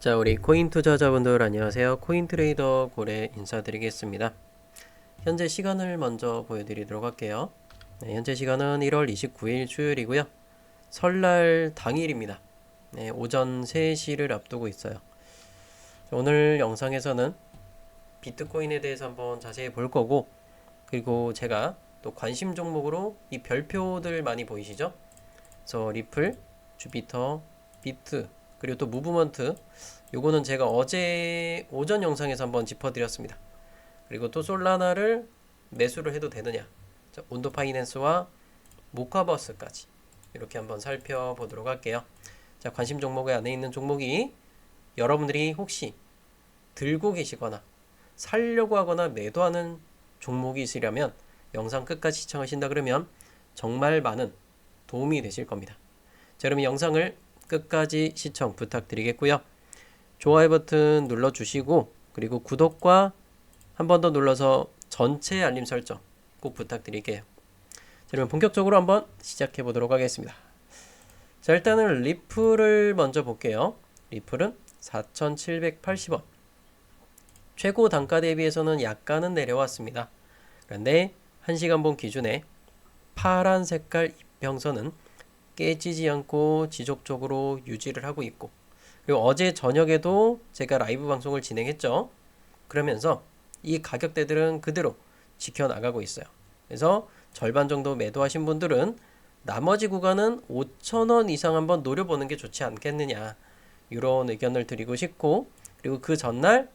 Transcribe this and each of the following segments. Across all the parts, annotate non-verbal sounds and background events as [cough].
자, 우리 코인 투자자분들 안녕하세요. 코인 트레이더 고래 인사드리겠습니다. 현재 시간을 먼저 보여드리도록 할게요. 네, 현재 시간은 1월 29일 수요일이고요. 설날 당일입니다. 네, 오전 3시를 앞두고 있어요. 자, 오늘 영상에서는 비트코인에 대해서 한번 자세히 볼 거고, 그리고 제가 또 관심 종목으로 이 별표들 많이 보이시죠? 그래서 리플, 주피터, 비트, 그리고 또 무브먼트 요거는 제가 어제 오전 영상에서 한번 짚어드렸습니다. 그리고 또 솔라나를 매수를 해도 되느냐 자, 온도 파이낸스와 모카버스까지 이렇게 한번 살펴보도록 할게요. 자 관심 종목의 안에 있는 종목이 여러분들이 혹시 들고 계시거나 살려고 하거나 매도하는 종목이 있으려면 영상 끝까지 시청하신다 그러면 정말 많은 도움이 되실 겁니다. 자, 그러면 영상을 끝까지 시청 부탁드리겠고요. 좋아요 버튼 눌러주시고 그리고 구독과 한 번 더 눌러서 전체 알림 설정 꼭 부탁드릴게요. 자, 그러면 본격적으로 한번 시작해 보도록 하겠습니다. 자, 일단은 리플을 먼저 볼게요. 리플은 4,780원. 최고 단가 대비해서는 약간은 내려왔습니다. 그런데 1시간 본 기준에 파란 색깔 이평선은 깨지지 않고 지속적으로 유지를 하고 있고 그리고 어제 저녁에도 제가 라이브 방송을 진행했죠. 그러면서 이 가격대들은 그대로 지켜나가고 있어요. 그래서 절반 정도 매도하신 분들은 나머지 구간은 5천원 이상 한번 노려보는 게 좋지 않겠느냐 이런 의견을 드리고 싶고 그리고 그 전날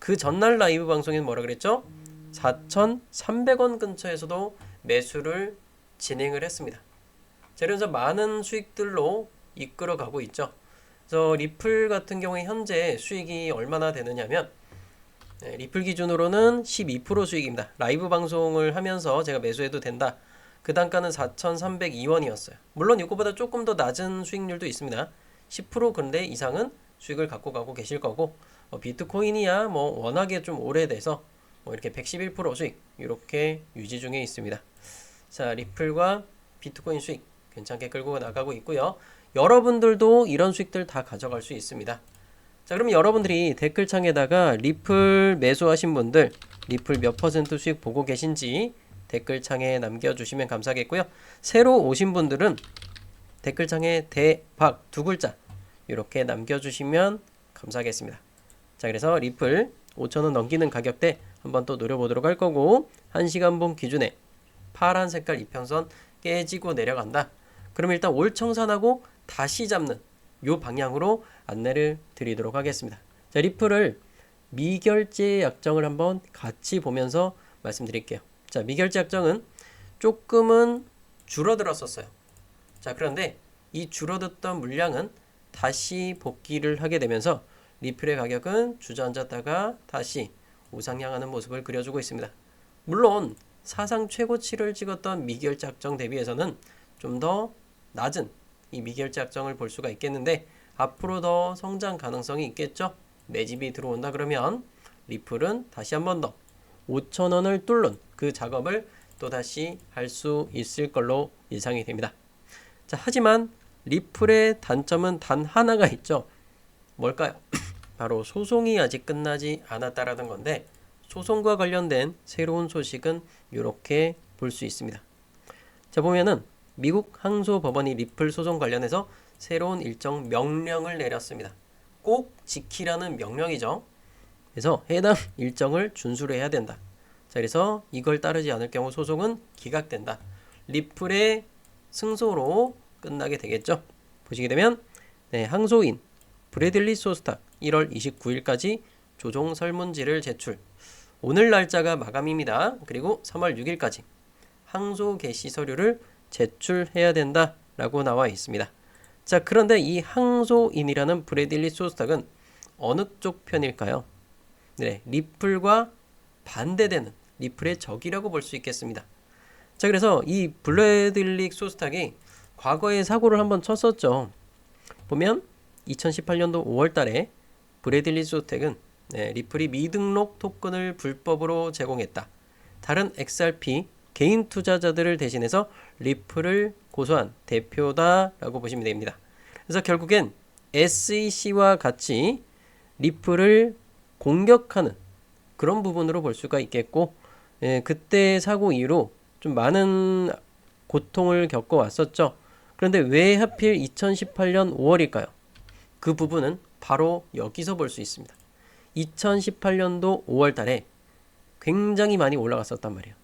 그 전날 라이브 방송에는 뭐라 그랬죠? 4,300원 근처에서도 매수를 진행을 했습니다. 자, 그래서 많은 수익들로 이끌어 가고 있죠. 그래서 리플 같은 경우에 현재 수익이 얼마나 되느냐면 네, 리플 기준으로는 12% 수익입니다. 라이브 방송을 하면서 제가 매수해도 된다. 그 단가는 4,302원이었어요. 물론 이거보다 조금 더 낮은 수익률도 있습니다. 10% 근대 이상은 수익을 갖고 가고 계실 거고 어, 비트코인이야 뭐 워낙에 좀 오래돼서 뭐 이렇게 111% 수익 이렇게 유지 중에 있습니다. 자 리플과 비트코인 수익 괜찮게 끌고 나가고 있고요. 여러분들도 이런 수익들 다 가져갈 수 있습니다. 자, 그럼 여러분들이 댓글창에다가 리플 매수하신 분들 리플 몇 퍼센트 수익 보고 계신지 댓글창에 남겨주시면 감사하겠고요. 새로 오신 분들은 댓글창에 대박 두 글자 이렇게 남겨주시면 감사하겠습니다. 자, 그래서 리플 5천원 넘기는 가격대 한번 또 노려보도록 할 거고 1시간 본 기준에 파란 색깔 이평선 깨지고 내려간다. 그럼 일단 올 청산하고 다시 잡는 요 방향으로 안내를 드리도록 하겠습니다. 자, 리플을 미결제 약정을 한번 같이 보면서 말씀드릴게요. 자, 미결제 약정은 조금은 줄어들었었어요. 자, 그런데 이 줄어들었던 물량은 다시 복귀를 하게 되면서 리플의 가격은 주저앉았다가 다시 우상향하는 모습을 그려주고 있습니다. 물론 사상 최고치를 찍었던 미결제 약정 대비해서는 좀 더 낮은 이 미결제 약정을 볼 수가 있겠는데 앞으로 더 성장 가능성이 있겠죠. 매집이 들어온다 그러면 리플은 다시 한 번 더 5천원을 뚫는 그 작업을 또 다시 할 수 있을 걸로 예상이 됩니다. 자, 하지만 리플의 단점은 단 하나가 있죠. 뭘까요? [clears throat] 바로 소송이 아직 끝나지 않았다라는 건데 소송과 관련된 새로운 소식은 이렇게 볼 수 있습니다. 자, 보면은 미국 항소법원이 리플 소송 관련해서 새로운 일정 명령을 내렸습니다. 꼭 지키라는 명령이죠. 그래서 해당 일정을 준수를 해야 된다. 자, 그래서 이걸 따르지 않을 경우 소송은 기각된다. 리플의 승소로 끝나게 되겠죠. 보시게 되면 네, 항소인 브래들리 소스탁 1월 29일까지 조정 설문지를 제출. 오늘 날짜가 마감입니다. 그리고 3월 6일까지 항소 개시 서류를 제출해야 된다라고 나와 있습니다. 자, 그런데 이 항소인이라는 브래들리 소스탁은 어느 쪽 편일까요? 네, 리플과 반대되는 리플의 적이라고 볼 수 있겠습니다. 자, 그래서 이 브래들리 소스탁이 과거에 사고를 한번 쳤었죠. 보면 2018년도 5월 달에 브래들리 소스탁은 네, 리플이 미등록 토큰을 불법으로 제공했다. 다른 XRP 개인 투자자들을 대신해서 리플을 고소한 대표다라고 보시면 됩니다. 그래서 결국엔 SEC와 같이 리플을 공격하는 그런 부분으로 볼 수가 있겠고 예, 그때 사고 이후로 좀 많은 고통을 겪어왔었죠. 그런데 왜 하필 2018년 5월일까요? 그 부분은 바로 여기서 볼 수 있습니다. 2018년도 5월 달에 굉장히 많이 올라갔었단 말이에요.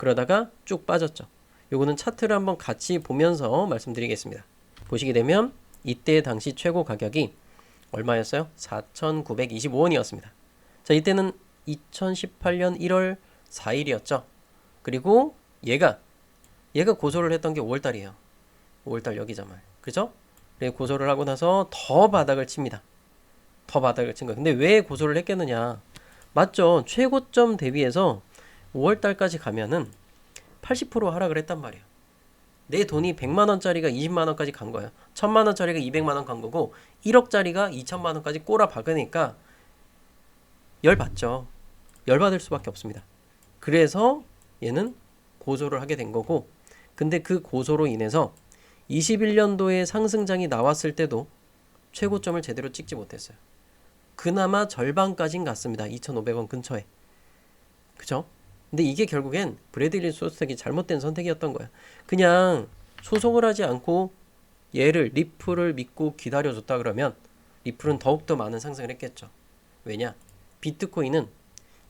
그러다가 쭉 빠졌죠. 요거는 차트를 한번 같이 보면서 말씀드리겠습니다. 보시게 되면 이때 당시 최고 가격이 얼마였어요? 4,925원이었습니다. 자, 이때는 2018년 1월 4일이었죠. 그리고 얘가 얘가 고소를 했던 게 5월 달이에요. 5월 달 여기 자말. 그죠? 그래 고소를 하고 나서 더 바닥을 칩니다. 더 바닥을 친 거예요. 근데 왜 고소를 했겠느냐? 맞죠. 최고점 대비해서 5월 달까지 가면은 80% 하락을 했단 말이에요. 내 돈이 100만 원짜리가 20만 원까지 간 거예요. 1000만 원짜리가 200만 원 간 거고 1억짜리가 2천만 원까지 꼬라 박으니까 열 받죠. 열 받을 수밖에 없습니다. 그래서 얘는 고소를 하게 된 거고 근데 그 고소로 인해서 21년도에 상승장이 나왔을 때도 최고점을 제대로 찍지 못했어요. 그나마 절반까진 갔습니다. 2,500원 근처에. 그죠? 근데 이게 결국엔 브래들리 소스텍이 잘못된 선택이었던 거야. 그냥 소송을 하지 않고 얘를 리플을 믿고 기다려줬다 그러면 리플은 더욱더 많은 상승을 했겠죠. 왜냐? 비트코인은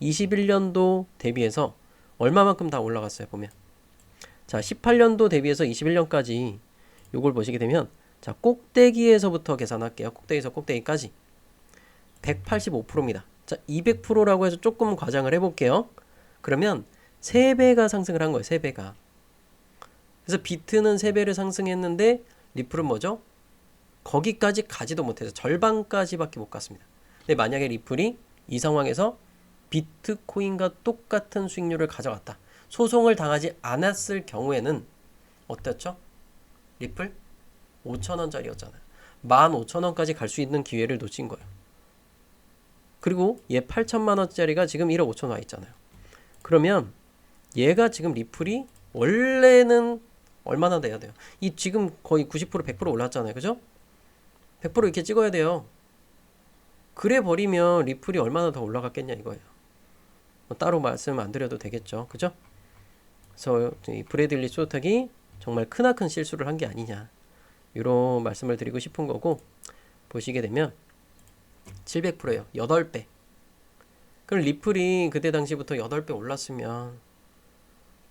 21년도 대비해서 얼마만큼 다 올라갔어요, 보면. 자, 18년도 대비해서 21년까지 요걸 보시게 되면 자, 꼭대기에서부터 계산할게요. 꼭대기에서 꼭대기까지 185%입니다. 자, 200%라고 해서 조금 과장을 해 볼게요. 그러면 3배가 상승을 한 거예요. 3배가. 그래서 비트는 3배를 상승했는데 리플은 뭐죠? 거기까지 가지도 못해서 절반까지밖에 못 갔습니다. 근데 만약에 리플이 이 상황에서 비트코인과 똑같은 수익률을 가져갔다. 소송을 당하지 않았을 경우에는 어땠죠? 리플 5천원짜리였잖아요. 15,000원까지 갈 수 있는 기회를 놓친 거예요. 그리고 얘 8천만 원짜리가 지금 1억 5천 와 있잖아요. 그러면 얘가 지금 리플이 원래는 얼마나 돼야 돼요? 이 지금 거의 90% 100% 올랐잖아요. 그죠? 100% 이렇게 찍어야 돼요. 그래 버리면 리플이 얼마나 더 올라갔겠냐 이거예요. 뭐 따로 말씀 안 드려도 되겠죠. 그죠? 그래서 이 브래들리 소탁이 정말 크나큰 실수를 한 게 아니냐. 이런 말씀을 드리고 싶은 거고 보시게 되면 700%예요. 8배. 그럼 리플이 그때 당시부터 8배 올랐으면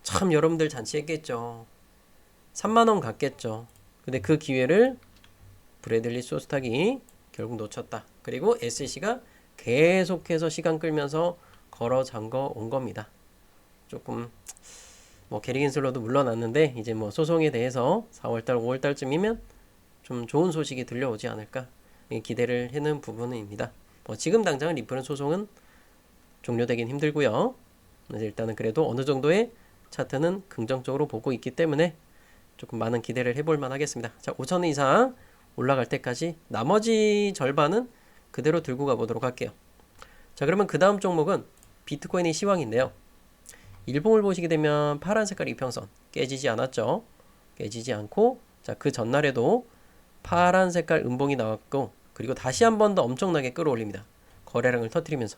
참 여러분들 잔치했겠죠. 3만 원 갔겠죠. 근데 그 기회를 브래들리 소스탁이 결국 놓쳤다. 그리고 SEC가 계속해서 시간 끌면서 걸어 잠궈 온 겁니다. 조금 뭐 게리긴슬로도 물러났는데 이제 뭐 소송에 대해서 4월달, 5월달쯤이면 좀 좋은 소식이 들려오지 않을까 기대를 해는 부분입니다. 뭐 지금 당장은 리플은 소송은 종료되긴 힘들고요. 일단은 그래도 어느 정도의 차트는 긍정적으로 보고 있기 때문에 조금 많은 기대를 해볼 만하겠습니다. 자, 5천 이상 올라갈 때까지 나머지 절반은 그대로 들고 가보도록 할게요. 자, 그러면 그 다음 종목은 비트코인의 시황인데요. 일봉을 보시게 되면 파란 색깔 이평선 깨지지 않았죠. 깨지지 않고 자, 그 전날에도 파란 색깔 음봉이 나왔고 그리고 다시 한 번 더 엄청나게 끌어올립니다. 거래량을 터뜨리면서.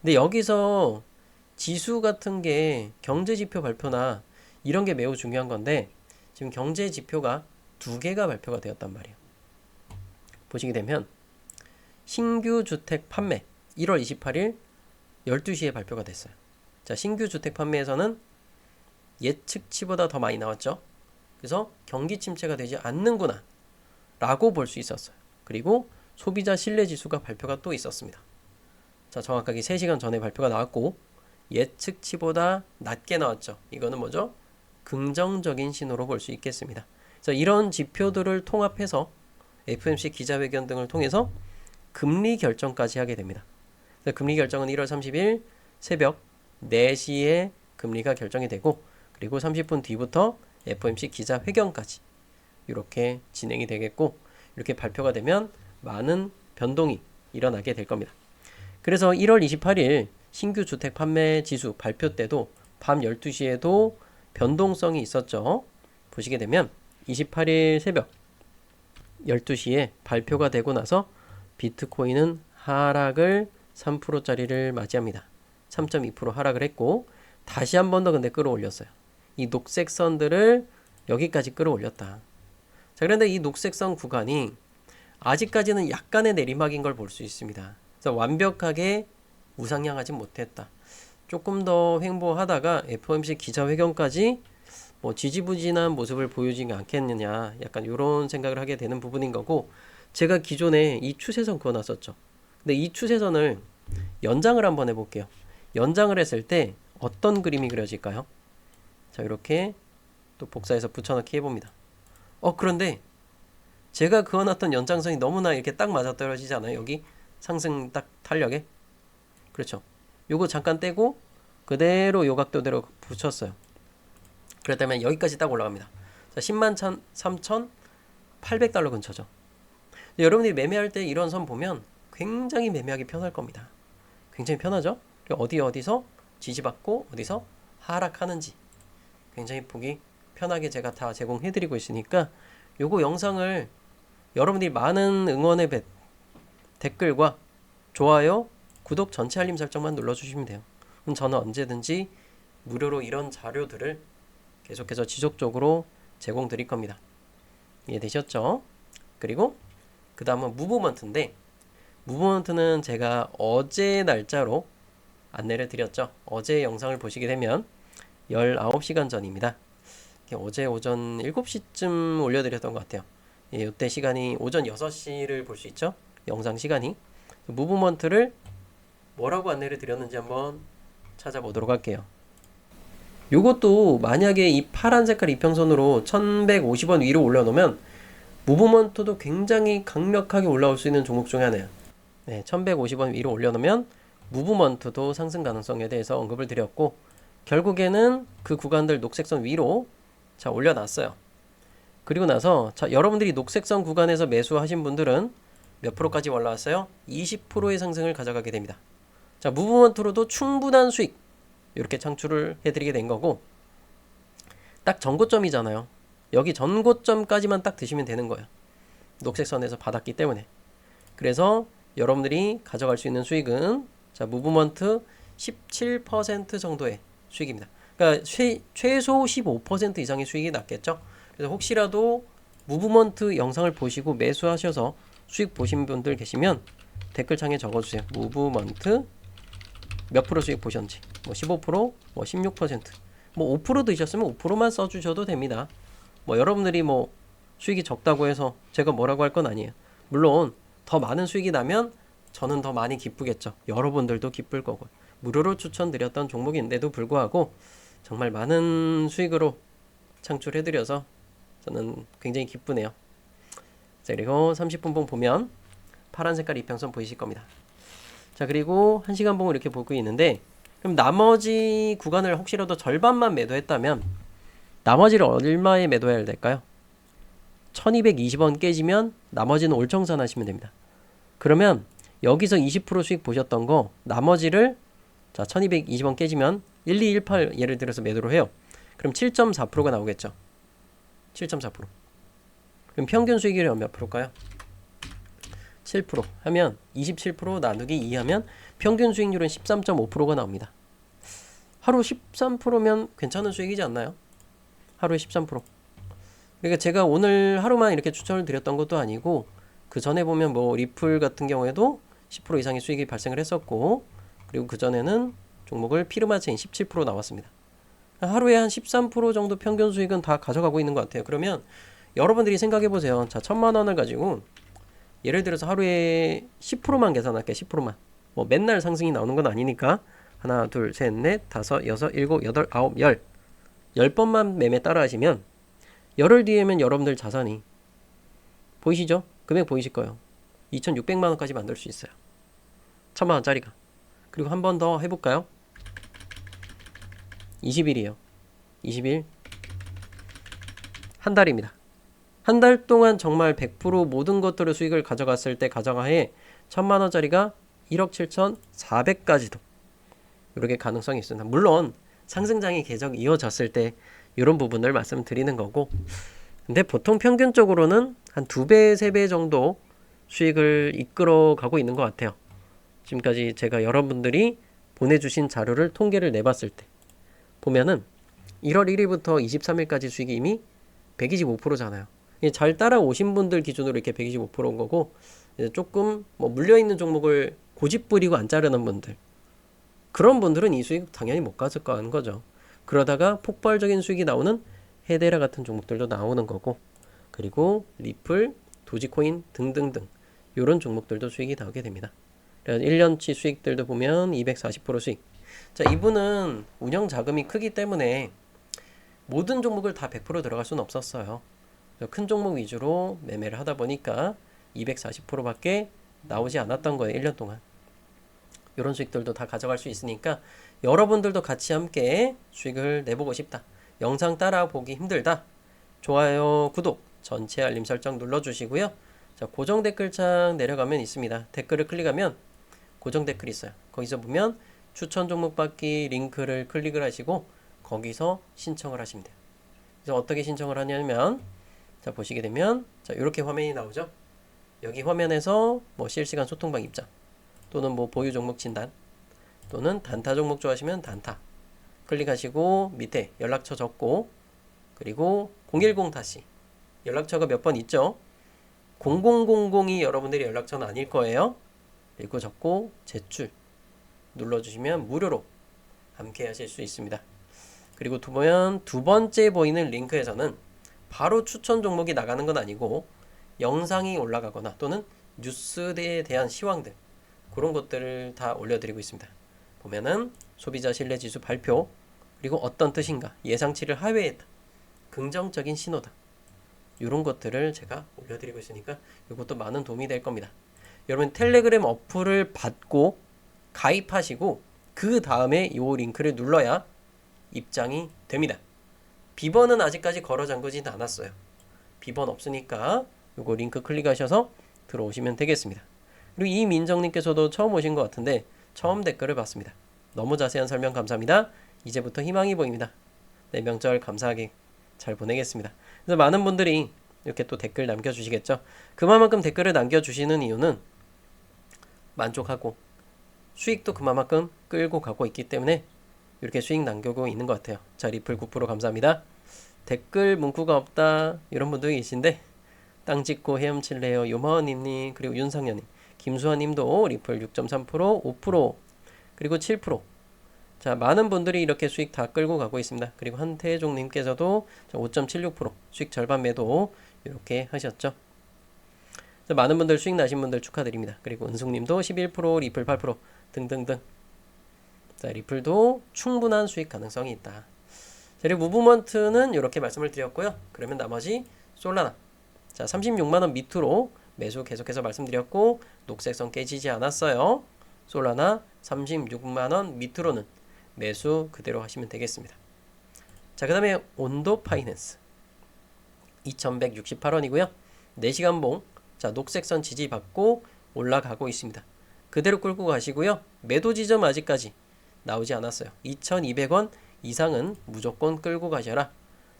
근데 여기서 지수 같은 게 경제 지표 발표나 이런 게 매우 중요한 건데 지금 경제 지표가 두 개가 발표가 되었단 말이에요. 보시게 되면 신규 주택 판매 1월 28일 12시에 발표가 됐어요. 자, 신규 주택 판매에서는 예측치보다 더 많이 나왔죠. 그래서 경기 침체가 되지 않는구나 라고 볼 수 있었어요. 그리고 소비자 신뢰 지수가 발표가 또 있었습니다. 자, 정확하게 3시간 전에 발표가 나왔고 예측치보다 낮게 나왔죠. 이거는 뭐죠? 긍정적인 신호로 볼 수 있겠습니다. 그래서 이런 지표들을 통합해서 FMC 기자회견 등을 통해서 금리 결정까지 하게 됩니다. 금리 결정은 1월 30일 새벽 4시에 금리가 결정이 되고 그리고 30분 뒤부터 FOMC 기자회견까지 이렇게 진행이 되겠고 이렇게 발표가 되면 많은 변동이 일어나게 될 겁니다. 그래서 1월 28일 신규 주택 판매 지수 발표 때도 밤 12시에도 변동성이 있었죠. 보시게 되면 28일 새벽 12시에 발표가 되고 나서 비트코인은 하락을 3%짜리를 맞이합니다. 3.2% 하락을 했고 다시 한 번 더 근데 끌어올렸어요. 이 녹색 선들을 여기까지 끌어올렸다. 자, 그런데 이 녹색 선 구간이 아직까지는 약간의 내리막인 걸 볼 수 있습니다. 그래서 완벽하게 우상향하지 못했다. 조금 더 횡보하다가 FOMC 기자회견까지 뭐 지지부진한 모습을 보여주지 않겠느냐 약간 이런 생각을 하게 되는 부분인 거고 제가 기존에 이 추세선 그어놨었죠. 근데 이 추세선을 연장을 한번 해볼게요. 연장을 했을 때 어떤 그림이 그려질까요? 자 이렇게 또 복사해서 붙여넣기 해봅니다. 어 그런데 제가 그어놨던 연장선이 너무나 이렇게 딱 맞아떨어지지 않아요? 여기 상승 딱 탄력에 그렇죠. 요거 잠깐 떼고 그대로 요 각도대로 붙였어요. 그렇다면 여기까지 딱 올라갑니다. 자, 10만 3,800달러 근처죠. 여러분들이 매매할 때 이런 선 보면 굉장히 매매하기 편할 겁니다. 굉장히 편하죠? 어디 어디서 지지받고 어디서 하락하는지 굉장히 보기 편하게 제가 다 제공해드리고 있으니까 요거 영상을 여러분들이 많은 응원의 배, 댓글과 좋아요, 구독 전체 알림 설정만 눌러주시면 돼요. 그럼 저는 언제든지 무료로 이런 자료들을 계속해서 지속적으로 제공드릴 겁니다. 이해되셨죠? 그리고 그 다음은 무브먼트인데 무브먼트는 제가 어제 날짜로 안내를 드렸죠. 어제 영상을 보시게 되면 19시간 전입니다. 어제 오전 7시쯤 올려드렸던 것 같아요. 예, 이때 시간이 오전 6시를 볼 수 있죠. 영상 시간이. 무브먼트를 뭐라고 안내를 드렸는지 한번 찾아보도록 할게요. 요것도 만약에 이 파란 색깔 이평선으로 1150원 위로 올려놓으면 무브먼트도 굉장히 강력하게 올라올 수 있는 종목 중에 하나예요. 네, 1150원 위로 올려놓으면 무브먼트도 상승 가능성에 대해서 언급을 드렸고 결국에는 그 구간들 녹색선 위로 자 올려놨어요. 그리고 나서 자 여러분들이 녹색선 구간에서 매수하신 분들은 몇 프로까지 올라왔어요? 20%의 상승을 가져가게 됩니다. 자 무브먼트로도 충분한 수익 이렇게 창출을 해드리게 된 거고 딱 전고점이잖아요. 여기 전고점까지만 딱 드시면 되는 거예요. 녹색 선에서 받았기 때문에. 그래서 여러분들이 가져갈 수 있는 수익은 자 무브먼트 17% 정도의 수익입니다. 그러니까 최, 최소 15% 이상의 수익이 났겠죠. 그래서 혹시라도 무브먼트 영상을 보시고 매수하셔서 수익 보신 분들 계시면 댓글창에 적어주세요. 무브먼트 몇 프로 수익 보셨는지 뭐 15%, 뭐 16%, 뭐 5% 드셨으면 5%만 써주셔도 됩니다. 뭐 여러분들이 뭐 수익이 적다고 해서 제가 뭐라고 할 건 아니에요. 물론 더 많은 수익이 나면 저는 더 많이 기쁘겠죠. 여러분들도 기쁠 거고 무료로 추천드렸던 종목인데도 불구하고 정말 많은 수익으로 창출해드려서 저는 굉장히 기쁘네요. 자 그리고 30분봉 보면 파란 색깔 이평선 보이실 겁니다. 자 그리고 1시간 봉을 이렇게 보고 있는데 그럼 나머지 구간을 혹시라도 절반만 매도했다면 나머지를 얼마에 매도해야 될까요? 1220원 깨지면 나머지는 올청산 하시면 됩니다. 그러면 여기서 20% 수익 보셨던 거 나머지를 자 1220원 깨지면 1218 예를 들어서 매도를 해요. 그럼 7.4%가 나오겠죠. 7.4% 그럼 평균 수익률이 몇 프로일까요? 7% 하면 27% 나누기 2 하면 평균 수익률은 13.5%가 나옵니다. 하루 13%면 괜찮은 수익이지 않나요? 하루에 13%. 그러니까 제가 오늘 하루만 이렇게 추천을 드렸던 것도 아니고 그 전에 보면 뭐 리플 같은 경우에도 10% 이상의 수익이 발생을 했었고 그리고 그 전에는 종목을 피르마체인 17% 나왔습니다. 하루에 한 13% 정도 평균 수익은 다 가져가고 있는 것 같아요. 그러면 여러분들이 생각해 보세요. 자, 천만 원을 가지고 예를 들어서 하루에 10%만 계산할게. 10%만. 뭐 맨날 상승이 나오는 건 아니니까 하나, 둘, 셋, 넷, 다섯, 여섯, 일곱, 여덟, 아홉, 열. 열 번만 매매 따라 하시면 열흘 뒤에면 여러분들 자산이 보이시죠? 금액 보이실 거예요. 2,600만 원까지 만들 수 있어요. 천만 원짜리가. 그리고 한 번 더 해볼까요? 20일이에요. 20일. 한 달입니다. 한 달 동안 정말 100% 모든 것들을 수익을 가져갔을 때 가져가해 천만 원짜리가 1억 7,400까지도 이렇게 가능성이 있습니다. 물론 상승장이 계속 이어졌을 때 이런 부분을 말씀드리는 거고 근데 보통 평균적으로는 한 두 배, 세 배 정도 수익을 이끌어 가고 있는 것 같아요. 지금까지 제가 여러분들이 보내주신 자료를 통계를 내봤을 때 보면은 1월 1일부터 23일까지 수익이 이미 125%잖아요. 잘 따라오신 분들 기준으로 이렇게 125%인 거고 조금 뭐 물려 있는 종목을 고집 부리고 안 자르는 분들 그런 분들은 이 수익 당연히 못 가져가는 거죠. 그러다가 폭발적인 수익이 나오는 헤데라 같은 종목들도 나오는 거고 그리고 리플, 도지코인 등등등 이런 종목들도 수익이 나오게 됩니다. 그래서 1년치 수익들도 보면 240% 수익. 자, 이분은 운영 자금이 크기 때문에 모든 종목을 다 100% 들어갈 수는 없었어요. 큰 종목 위주로 매매를 하다 보니까 240%밖에 나오지 않았던 거예요. 1년 동안. 이런 수익들도 다 가져갈 수 있으니까 여러분들도 같이 함께 수익을 내보고 싶다. 영상 따라 보기 힘들다. 좋아요, 구독, 전체 알림 설정 눌러주시고요. 자, 고정 댓글창 내려가면 있습니다. 댓글을 클릭하면 고정 댓글 있어요. 거기서 보면 추천 종목 받기 링크를 클릭을 하시고 거기서 신청을 하시면 돼요. 그래서 어떻게 신청을 하냐면 자 보시게 되면 자 이렇게 화면이 나오죠. 여기 화면에서 뭐 실시간 소통방 입장 또는 뭐 보유 종목 진단 또는 단타 종목 좋아하시면 단타 클릭하시고 밑에 연락처 적고 그리고 010 다시 연락처가 몇 번 있죠. 0000이 여러분들이 연락처는 아닐 거예요. 그리고 적고 제출 눌러주시면 무료로 함께 하실 수 있습니다. 그리고 두 보면 두 번째 보이는 링크에서는 바로 추천 종목이 나가는 건 아니고 영상이 올라가거나 또는 뉴스에 대한 시황들 그런 것들을 다 올려드리고 있습니다. 보면은 소비자 신뢰 지수 발표 그리고 어떤 뜻인가 예상치를 하회했다 긍정적인 신호다 이런 것들을 제가 올려드리고 있으니까 이것도 많은 도움이 될 겁니다. 여러분 텔레그램 어플을 받고 가입하시고 그 다음에 이 링크를 눌러야 입장이 됩니다. 비번은 아직까지 걸어 잠그지는 않았어요. 비번 없으니까 요거 링크 클릭하셔서 들어오시면 되겠습니다. 그리고 이민정님께서도 처음 오신 것 같은데 처음 댓글을 봤습니다. 너무 자세한 설명 감사합니다. 이제부터 희망이 보입니다. 네, 명절 감사하게 잘 보내겠습니다. 그래서 많은 분들이 이렇게 또 댓글 남겨주시겠죠. 그만큼 댓글을 남겨주시는 이유는 만족하고 수익도 그만큼 끌고 가고 있기 때문에 이렇게 수익 남겨고 있는 것 같아요. 자, 리플 9% 감사합니다. 댓글 문구가 없다 이런 분들이 계신데 땅 짓고 헤엄칠래요 요마원님 그리고 윤상현님 김수환님도 리플 6.3% 5% 그리고 7%. 자 많은 분들이 이렇게 수익 다 끌고 가고 있습니다. 그리고 한태종님께서도 5.76% 수익 절반 매도 이렇게 하셨죠. 많은 분들 수익 나신 분들 축하드립니다. 그리고 은숙님도 11% 리플 8% 등등등. 자 리플도 충분한 수익 가능성이 있다. 그리고 무브먼트는 이렇게 말씀을 드렸고요. 그러면 나머지 솔라나. 자, 36만 원 밑으로 매수 계속해서 말씀드렸고 녹색선 깨지지 않았어요. 솔라나 36만 원 밑으로는 매수 그대로 하시면 되겠습니다. 자, 그 다음에 온도 파이낸스 2168원이고요. 4시간 봉. 자, 녹색선 지지받고 올라가고 있습니다. 그대로 끌고 가시고요. 매도 지점 아직까지 나오지 않았어요. 2200원 이상은 무조건 끌고 가셔라.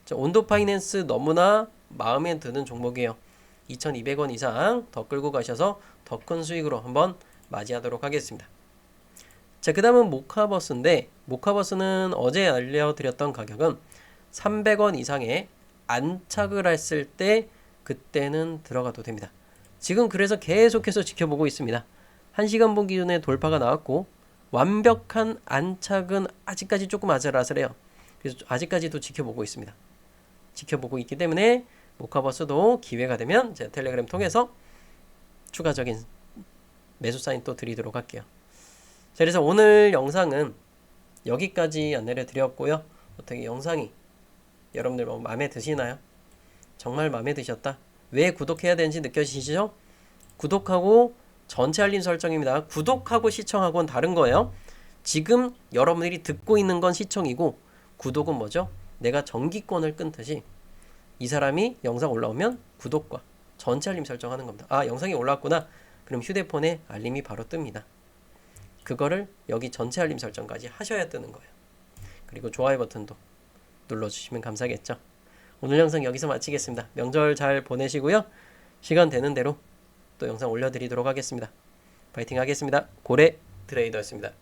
자, 온도 파이낸스 너무나 마음에 드는 종목이에요. 2200원 이상 더 끌고 가셔서 더 큰 수익으로 한번 맞이하도록 하겠습니다. 자, 그 다음은 모카버스인데, 모카버스는 어제 알려드렸던 가격은 300원 이상의 안착을 했을 때 그때는 들어가도 됩니다. 지금 그래서 계속해서 지켜보고 있습니다. 1시간 본 기준에 돌파가 나왔고 완벽한 안착은 아직까지 조금 아슬아슬해요. 그래서 아직까지도 지켜보고 있습니다. 지켜보고 있기 때문에 모카버스도 기회가 되면 제가 텔레그램 통해서 추가적인 매수 사인 또 드리도록 할게요. 자, 그래서 오늘 영상은 여기까지 안내를 드렸고요. 어떻게 영상이 여러분들 뭐 마음에 드시나요? 정말 마음에 드셨다? 왜 구독해야 되는지 느껴지시죠? 구독하고 전체 알림 설정입니다. 구독하고 시청하고는 다른 거예요. 지금 여러분들이 듣고 있는 건 시청이고 구독은 뭐죠? 내가 정기권을 끊듯이 이 사람이 영상 올라오면 구독과 전체 알림 설정하는 겁니다. 아 영상이 올라왔구나. 그럼 휴대폰에 알림이 바로 뜹니다. 그거를 여기 전체 알림 설정까지 하셔야 뜨는 거예요. 그리고 좋아요 버튼도 눌러주시면 감사하겠죠. 오늘 영상 여기서 마치겠습니다. 명절 잘 보내시고요. 시간 되는 대로 또 영상 올려드리도록 하겠습니다. 파이팅 하겠습니다. 고래 트레이더였습니다.